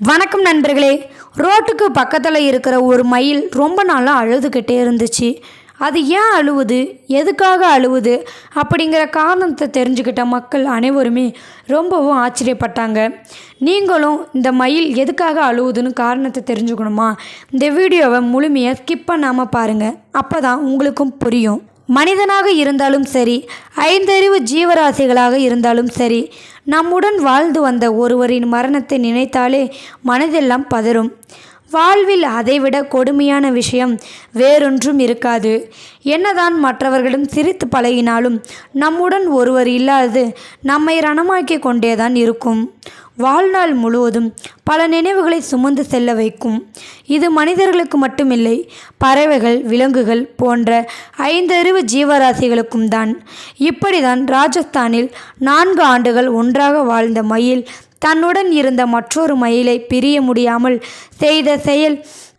வணக்கம் நண்பர்களே. ரோட்டுக்கு பக்கத்தில் இருக்கிற ஒரு மயில் ரொம்ப நாளாக அழுதுகிட்டே இருந்துச்சு. அது ஏன் அழுவுது? எதுக்காக அழுவுது? அப்படிங்கிற காரணத்தை தெரிஞ்சுக்கிட்ட மக்கள் அனைவருமே ரொம்பவும் ஆச்சரியப்பட்டாங்க. நீங்களும் இந்த மயில் எதுக்காக அழுவுதுன்னு காரணத்தை தெரிஞ்சுக்கணுமா? இந்த வீடியோவை முழுமையாக ஸ்கிப் பண்ணாமல் பாருங்கள் அப்போ தான் உங்களுக்கும் புரியும். மனிதனாக இருந்தாலும் சரி ஐந்தறிவு ஜீவராசிகளாக இருந்தாலும் சரி நம்முடன் வாழ்ந்து வந்த ஒருவரின் மரணத்தை நினைத்தாலே மனதெல்லாம் பதறும். வாழ்வில் அதைவிட கொடுமையான விஷயம் வேறொன்றும் இருக்காது. என்னதான் மற்றவர்களும் சிரித்து பழகினாலும் நம்முடன் ஒருவர் இல்லாதது நம்மை ரணமாக்கி கொண்டேதான் இருக்கும். வாழ்நாள் முழுவதும் பல நினைவுகளை சுமந்து செல்ல வைக்கும். இது மனிதர்களுக்கு மட்டுமில்லை பறவைகள் விலங்குகள் போன்ற ஐந்தறிவு ஜீவராசிகளுக்கும் தான். இப்படிதான் ராஜஸ்தானில் நான்கு ஆண்டுகள் ஒன்றாக வாழ்ந்த மயில் தன்னுடன் இருந்த மற்றொரு மயிலை பிரிய முடியாமல் செய்த செயல்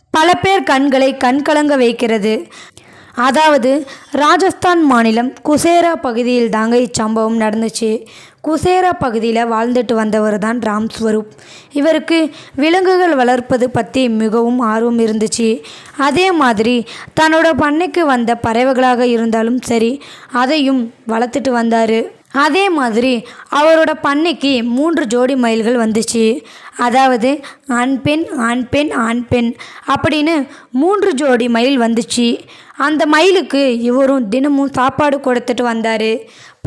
பல பேர் கண்களை கண்கலங்க வைக்கிறது. அதாவது ராஜஸ்தான் மாநிலம் குசேரா பகுதியில் தாங்க இச்சம்பவம் நடந்துச்சு. குசேரா பகுதியில் வாழ்ந்துட்டு வந்தவர் தான் ராம் ஸ்வரூப். இவருக்கு விலங்குகள் வளர்ப்பது பற்றி மிகவும் ஆர்வம் இருந்துச்சு. அதே மாதிரி தன்னோட பண்ணைக்கு வந்த பறவைகளாக இருந்தாலும் சரி அதையும் வளர்த்துட்டு வந்தார். அதே மாதிரி அவரோட பண்ணைக்கு மூன்று ஜோடி மயில்கள் வந்துச்சு. அதாவது ஆண் பெண் ஆண் பெண் ஆண் பெண் அப்படின்னு மூன்று ஜோடி மயில் வந்துச்சு. அந்த மயிலுக்கு இவரும் தினமும் சாப்பாடு கொடுத்துட்டு வந்தார்.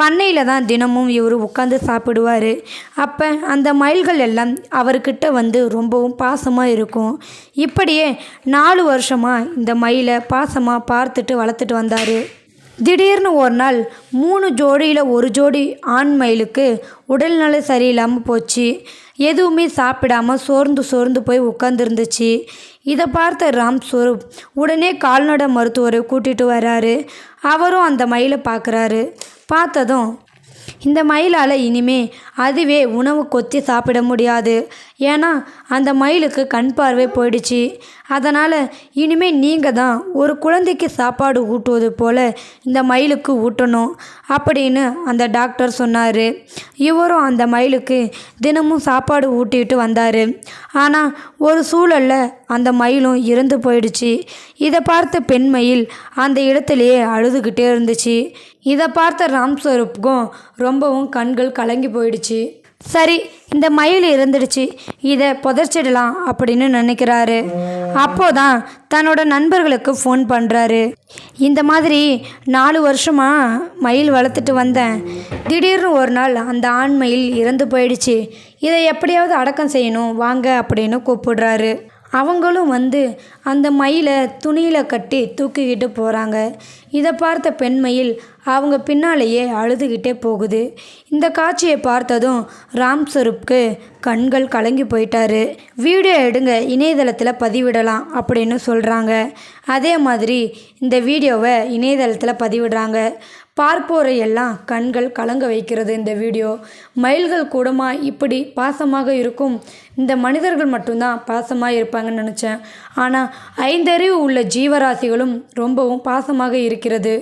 பண்ணையில் தான் தினமும் இவர் உட்காந்து சாப்பிடுவார். அப்போ அந்த மயில்கள் எல்லாம் அவர்கிட்ட வந்து ரொம்பவும் பாசமாக இருக்கும். இப்படியே நாலு வருஷமாக இந்த மயிலை பாசமாக பார்த்துட்டு வளர்த்துட்டு வந்தார். திடீர்னு ஒரு நாள் மூணு ஜோடியில் ஒரு ஜோடி ஆண் மயிலுக்கு உடல்நல சரியில்லாமல் போச்சு. எதுவுமே சாப்பிடாம சோர்ந்து சோர்ந்து போய் உட்காந்துருந்துச்சு இதை பார்த்த ராம் ஸ்வரூப் உடனே கால்நடை மருத்துவரை கூட்டிகிட்டு வராரு. அவரும் அந்த மயிலை பார்க்குறாரு. பார்த்ததும் இந்த மயிலால் இனிமே அதுவே உணவு கொத்தி சாப்பிட முடியாது. ஏன்னா அந்த மயிலுக்கு கண் பார்வை போயிடுச்சு. அதனால் இனிமேல் நீங்கள் தான் ஒரு குழந்தைக்கு சாப்பாடு ஊட்டுவது போல் இந்த மயிலுக்கு ஊட்டணும் அப்படின்னு அந்த டாக்டர் சொன்னார். இவரும் அந்த மயிலுக்கு தினமும் சாப்பாடு ஊட்டிட்டு வந்தார். ஆனால் ஒரு சூழலில் அந்த மயிலும் இறந்து போயிடுச்சு. இதை பார்த்த பெண் மயில் அந்த இடத்துலையே அழுதுகிட்டே இருந்துச்சு. இதை பார்த்த ராம் ஸ்வரூப்புக்கும் ரொம்பவும் கண்கள் கலங்கி போயிடுச்சு. சரி இந்த மயில் இறந்துடுச்சு இதை புதைச்சிடலாம் அப்படின்னு நினைக்கிறாரு. அப்போதான் தன்னோட நண்பர்களுக்கு ஃபோன் பண்ணுறாரு இந்த மாதிரி நாலு வருஷமாக மயில் வளர்த்துட்டு வந்தேன். திடீர்னு ஒரு நாள் அந்த ஆண் மயில் இறந்து போயிடுச்சு. இதை எப்படியாவது அடக்கம் செய்யணும் வாங்க அப்படின்னு கூப்பிடுறாரு. அவங்களும் வந்து அந்த மயிலை துணியில் கட்டி தூக்கிக்கிட்டு போகிறாங்க இதை பார்த்த பெண்மயில் அவங்க பின்னாலேயே அழுதுகிட்டே போகுது. இந்த காட்சியை பார்த்ததும் ராம் ஸ்வரூப்க்கு கண்கள் கலங்கி போயிட்டாரு. வீடியோ எடுங்க இணையதளத்தில் பதிவிடலாம் அப்படின்னு சொல்கிறாங்க அதே மாதிரி இந்த வீடியோவை இணையதளத்தில் பதிவிடுறாங்க. பார்ப்போரை எல்லாம் கண்கள் கலங்க வைக்கிறது இந்த வீடியோ. மயில்கள் கூடமா இப்படி பாசமாக இருக்கும்? இந்த மனிதர்கள் மட்டும்தான் பாசமாக இருப்பாங்கன்னு நினச்சேன். ஆனால் ஐந்தறிவு உள்ள ஜீவராசிகளும் ரொம்பவும் பாசமாக இருக்கிறது.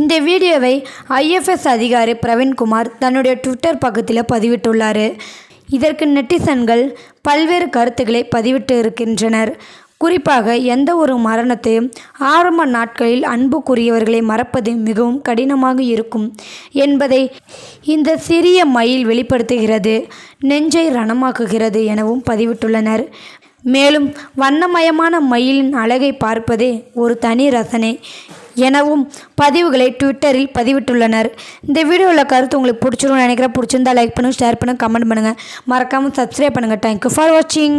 இந்த வீடியோவை ஐஎஃப்எஸ் அதிகாரி பிரவீன்குமார் தன்னுடைய ட்விட்டர் பக்கத்தில் பதிவிட்டுள்ளார். இதற்கு நெட்டிசன்கள் பல்வேறு கருத்துக்களை பதிவிட்டு இருக்கின்றனர். குறிப்பாக எந்த ஒரு மரணத்தையும் ஆரம்ப நாட்களில் அன்புக்குரியவர்களை மறப்பது மிகவும் கடினமாக இருக்கும் என்பதை இந்த சிறிய மயில் வெளிப்படுத்துகிறது நெஞ்சை ரணமாக்குகிறது எனவும் பதிவிட்டுள்ளனர். மேலும் வண்ணமயமான மயிலின் அழகை பார்ப்பதே ஒரு தனி ரசனை எனவும் பதிவுகளை ட்விட்டரில் பதிவிட்டுள்ளனர். இந்த வீடியோவில் கருத்து உங்களுக்கு பிடிச்சிரும்னு நினைக்கிறேன். பிடிச்சிருந்தா லைக் பண்ணுங்கள் ஷேர் பண்ணுங்கள் கமெண்ட் பண்ணுங்கள் மறக்காமல் சப்ஸ்கிரைப் பண்ணுங்கள் தேங்க்யூ ஃபார் வாட்சிங்